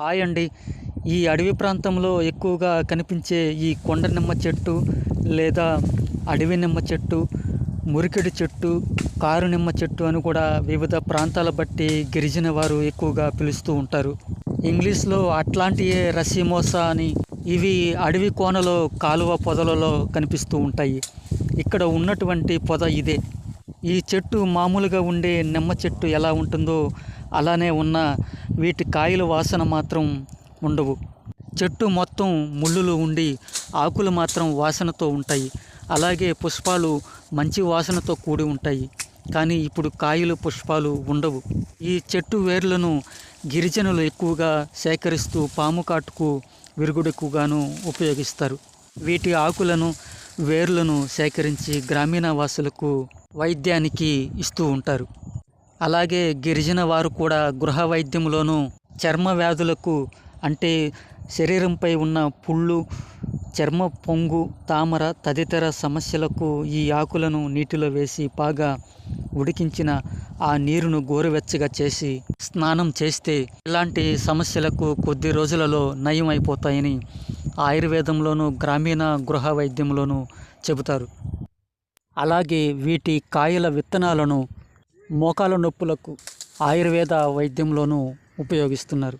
Hi అండి ఈ అడవి ప్రాంతంలో ఎక్కువగా కనిపించే ఈ కొండ నిమ్మ చెట్టు లేదా అడవి నిమ్మ చెట్టు మురికిడి చెట్టు కారు నిమ్మ చెట్టు అని కూడా వివిధ ప్రాంతాల బట్టి గిరిజన వారు ఎక్కువగా పిలుస్తూ ఉంటారు. ఇంగ్లీష్లో అట్లాంటియే రసీమోసా అని ఇవి అడవి కోనలో కాలువ పొదలలో కనిపిస్తూ ఉంటాయి. ఇక్కడ ఉన్నటువంటి పొద ఇదే. ఈ చెట్టు మామూలుగా ఉండే నిమ్మ చెట్టు ఎలా ఉంటుందో అలానే ఉన్న వీటి కాయల వాసన మాత్రం ఉండవు. చెట్టు మొత్తం ముళ్ళులు ఉండి ఆకులు మాత్రం వాసనతో ఉంటాయి. అలాగే పుష్పాలు మంచి వాసనతో కూడి ఉంటాయి. కానీ ఇప్పుడు కాయలు పుష్పాలు ఉండవు. ఈ చెట్టు వేర్లను గిరిజనులు ఎక్కువగా సేకరిస్తూ పాము కాటుకు విరుగుడుకుగాను ఉపయోగిస్తారు. వీటి ఆకులను వేర్లను సేకరించి గ్రామీణ వాసులకు వైద్యానికి ఇస్తూ ఉంటారు. అలాగే గిరిజన వారు కూడా గృహ వైద్యంలోనూ చర్మ వ్యాధులకు అంటే శరీరంపై ఉన్న పుళ్ళు చర్మ పొంగు తామర తదితర సమస్యలకు ఈ ఆకులను నీటిలో వేసి బాగా ఉడికించిన ఆ నీరును గోరువెచ్చగా చేసి స్నానం చేస్తే ఇలాంటి సమస్యలకు కొద్ది రోజులలో నయం అయిపోతాయని ఆయుర్వేదంలోనూ గ్రామీణ గృహ వైద్యంలోనూ చెబుతారు. అలాగే వీటి కాయల విత్తనాలను మోకాల నొప్పులకు ఆయుర్వేద వైద్యంలోనూ ఉపయోగిస్తున్నారు.